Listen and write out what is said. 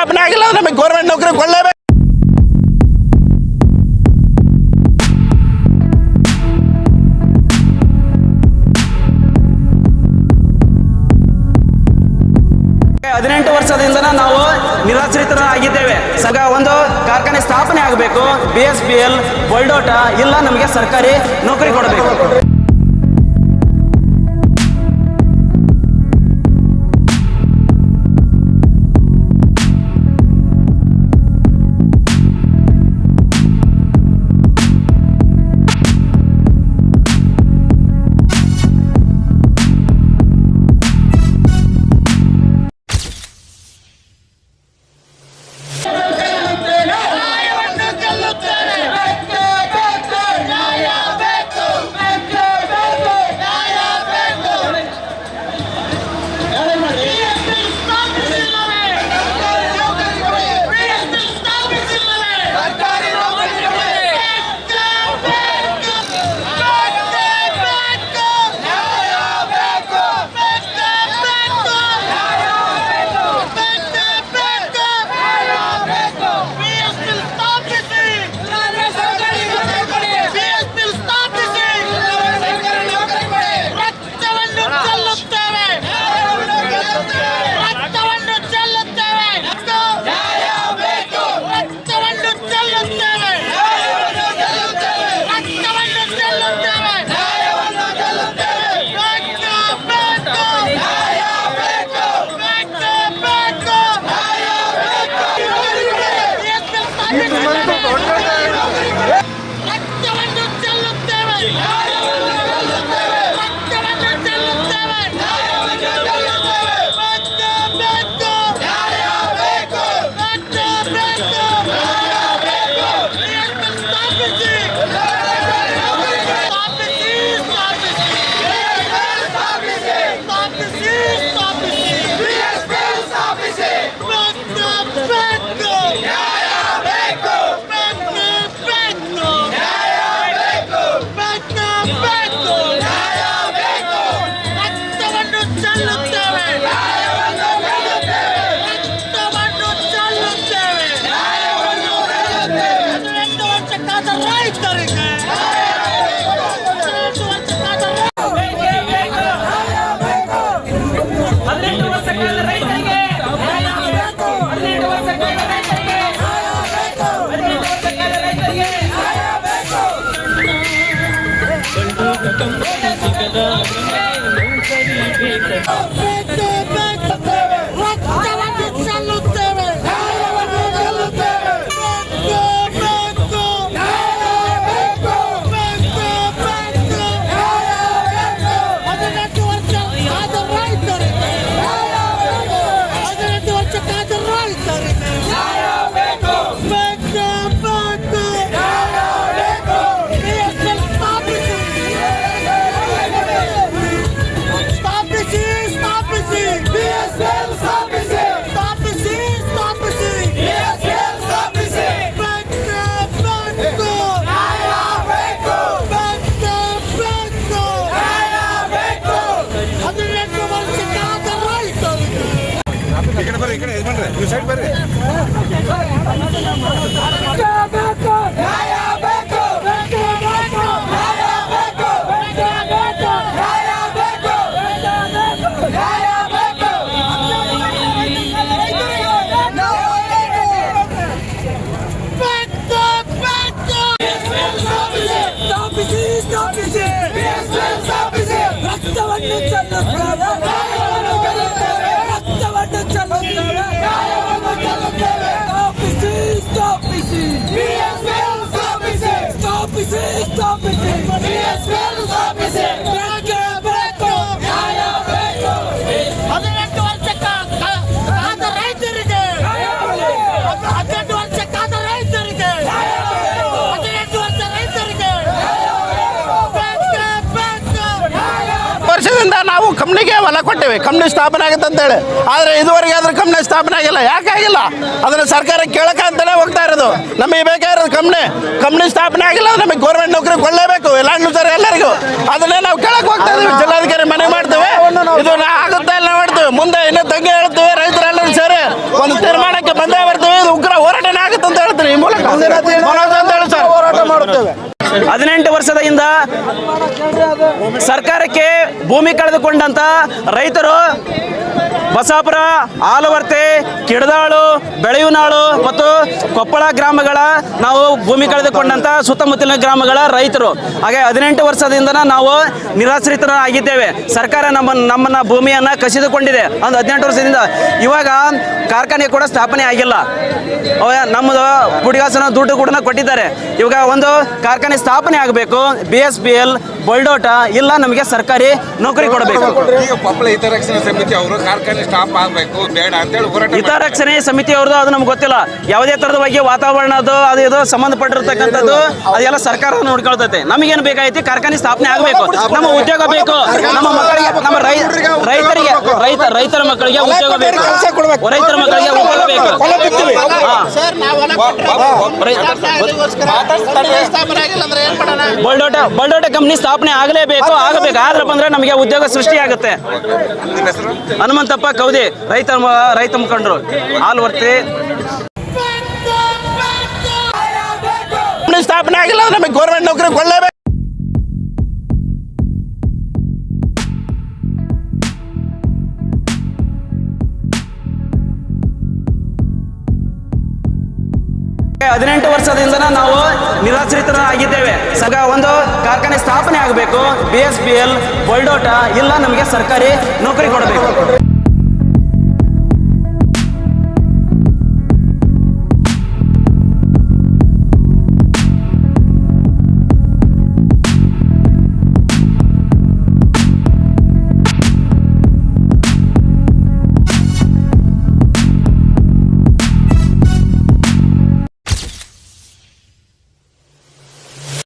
ಸ್ಥಾಪನೆ ಆಗಿಲ್ಲ ನಮಗೆ ಗೌರ್ಮೆಂಟ್ ನೌಕರಿ ಕೊಳ್ಳೇಬೇಕು ಹದಿನೆಂಟು ವರ್ಷದಿಂದ ನಾವು ನಿರಾಶ್ರಿತರಾಗಿದ್ದೇವೆ. ಸಗ ಒಂದು ಕಾರ್ಖಾನೆ ಸ್ಥಾಪನೆ ಆಗಬೇಕು. ಬಿ ಎಸ್ ಪಿ ಎಲ್ ಬೊಲ್ಡೋಟ ಇಲ್ಲ ನಮಗೆ ಸರ್ಕಾರಿ ನೌಕರಿ ಕೊಡಬೇಕು. 奔波在整个宇 ಕಡೆ ಯಜಮಾನ್ರೆ ನಾವು ಕಂಪ್ನಿಗೆ ಹೊಲ ಕೊಟ್ಟೇವೆ. ಕಂಪ್ನಿ ಸ್ಥಾಪನೆ ಆಗುತ್ತೆ ಅಂತೇಳಿ. ಆದ್ರೆ ಇದುವರೆಗೆ ಆದ್ರೆ ಕಂಪ್ನಿ ಸ್ಥಾಪನೆ ಆಗಿಲ್ಲ. ಯಾಕಾಗಿಲ್ಲ ಅದನ್ನ ಸರ್ಕಾರ ಕೇಳಕ ಅಂತಾನೆ ಹೋಗ್ತಾ ಇರೋದು. ನಮಗೆ ಬೇಕಾಗಿರೋದು ಇರೋದು ಕಂಪ್ನಿ ಕಂಪ್ನಿ ಸ್ಥಾಪನೆ ಆಗಿಲ್ಲ ನಮಗೆ ಗೌರ್ಮೆಂಟ್ ನೌಕರಿ ಕೊಡಲೇಬೇಕು. ಎಲ್ಲ ಸರ್ ಎಲ್ಲರಿಗೂ. ಅದನ್ನೇ ನಾವು ಕೇಳಕ್ ಹೋಗ್ತಾ ಇದ್ದೀವಿ. ಜಿಲ್ಲಾಧಿಕಾರಿ ಮನೆ ಮಾಡ್ತೇವೆ. ಇದು ಆಗುತ್ತೆ ಇಲ್ಲ ಮಾಡ್ತೇವೆ ಮುಂದೆ ಇನ್ನೂ ತಂಗಿ ಹೇಳ್ತೇವೆ. ರೈತರೆಲ್ಲರೂ ಸರಿ ಒಂದು ತೀರ್ಮಾನಕ್ಕೆ ಬಂದೇ ಬರ್ತೇವೆ. ಇದು ಉಗ್ರ ಹೋರಾಟನೇ ಆಗುತ್ತೆ ಅಂತ ಹೇಳ್ತೀನಿ. ಈ ಮೂಲಕ. ಹೋರಾಟ ಮಾಡುತ್ತೇವೆ. ಹದಿನೆಂಟು ವರ್ಷದ ಹಿಂದ ಸರ್ಕಾರಕ್ಕೆ ಭೂಮಿ ಕಳೆದುಕೊಂಡಂತ ರೈತರು ಬಸಾಪುರ, ಆಲವರ್ತೆ, ಕಿಡದಾಳು, ಬೆಳೆಯುನಾಳು ಮತ್ತು ಕೊಪ್ಪಳ ಗ್ರಾಮಗಳ ನಾವು ಭೂಮಿ ಕಳೆದುಕೊಂಡಂತ ಸುತ್ತಮುತ್ತಲಿನ ಗ್ರಾಮಗಳ ರೈತರು. ಹಾಗೆ ಹದಿನೆಂಟು ವರ್ಷದಿಂದ ನಾವು ನಿರಾಶ್ರಿತರಾಗಿದ್ದೇವೆ. ಸರ್ಕಾರ ನಮ್ಮ ನಮ್ಮನ್ನ ಭೂಮಿಯನ್ನ ಕಸಿದುಕೊಂಡಿದೆ. ಒಂದು ಹದಿನೆಂಟು ವರ್ಷದಿಂದ ಇವಾಗ ಕಾರ್ಖಾನೆ ಕೂಡ ಸ್ಥಾಪನೆ ಆಗಿಲ್ಲ. ನಮ್ಮದು ಪುಡಿಗಾಸನ ದುಡ್ಡು ಕೂಡ ಕೊಟ್ಟಿದ್ದಾರೆ. ಇವಾಗ ಒಂದು ಕಾರ್ಖಾನೆ ಸ್ಥಾಪನೆ ಆಗಬೇಕು ಬಿ ಎಸ್ ಬಿ ಎಲ್ ಬೊಲ್ಡೋಟ ಇಲ್ಲ ನಮಗೆ ಸರ್ಕಾರಿ ನೌಕರಿ ಕೊಡಬೇಕು. ಈಗ ಹಿತರಕ್ಷಣಾ ಸಮಿತಿ ಅವರು ಕಾರ್ಖಾನೆ ಸ್ಟಾಪ್ ಆಗಬೇಕು ಬೇಡ ಅಂತೇಳಿ ಹೋರಾಟ ಹಿತರಕ್ಷಣೆ ಸಮಿತಿ ಅವ್ರದ್ದು ಅದು ನಮ್ಗೆ ಗೊತ್ತಿಲ್ಲ. ಯಾವುದೇ ತರದ ಬಗ್ಗೆ ವಾತಾವರಣದ್ದು ಅದು ಇದು ಸಂಬಂಧಪಟ್ಟಿರ್ತಕ್ಕಂಥದ್ದು ಅದೆಲ್ಲ ಸರ್ಕಾರ ನೋಡ್ಕೊಳ್ತೈತೆ. ನಮಗೇನು ಬೇಕಾಯ್ತು? ಕಾರ್ಖಾನೆ ಸ್ಥಾಪನೆ ಆಗಬೇಕು. ನಮ್ಮ ಉದ್ಯೋಗ ಬೇಕು. ನಮ್ಮ ಮಕ್ಕಳಿಗೆ ನಮ್ಮ ರೈತರಿಗೆ ರೈತ ರೈತರ ಮಕ್ಕಳಿಗೆ ಉದ್ಯೋಗ ಬೇಕು. ರೈತರ ಮಕ್ಕಳಿಗೆ ಸರ್ ನಾವು ಹೊಲ ಕೊಟ್ರೆ ಕಂಪ್ನಿ ಸ್ಥಾಪನೆ ಆಗಿಲ್ಲ ಅಂದ್ರೆ ಏನ್ ಮಾಡೋಣ? ಬಲ್ಡೋಟ ಬಲ್ಡೋಟ ಕಂಪ್ನಿ ಸ್ಥಾಪನೆ ಆಗಲೇಬೇಕು ಆಗಬೇಕು. ಆದ್ರಪ್ಪ ಅಂದ್ರೆ ನಮಗೆ ಉದ್ಯೋಗ ಸೃಷ್ಟಿ ಆಗುತ್ತೆ. ನಿಮ್ಮ ಹೆಸರು ಹನುಮಂತಪ್ಪ ಕೌದಿ ರೈತ ರೈತ ಮುಖಂಡರು. ಆಲ್ವರ್ತಿ ಕಂಪ್ನಿ ಸ್ಥಾಪನೆ ಆಗಿಲ್ಲ ಅಂದ್ರೆ ನಮಗೆ ಗೌರ್ಮೆಂಟ್ ನೌಕರಿ ಕೊಳ್ಳೇಬೇಕು ಹದಿನೆಂಟು ವರ್ಷದಿಂದ ನಾವು ನಿರಾಶ್ರಿತರಾಗಿದ್ದೇವೆ. ಸಗ ಒಂದು ಕಾರ್ಖಾನೆ ಸ್ಥಾಪನೆ ಆಗಬೇಕು ಬಿ ಎಸ್ ಪಿ ಎಲ್ ಬೊಲ್ಡೋಟ ಇಲ್ಲ ನಮಗೆ ಸರ್ಕಾರಿ ನೌಕರಿ ಕೊಡಬೇಕು.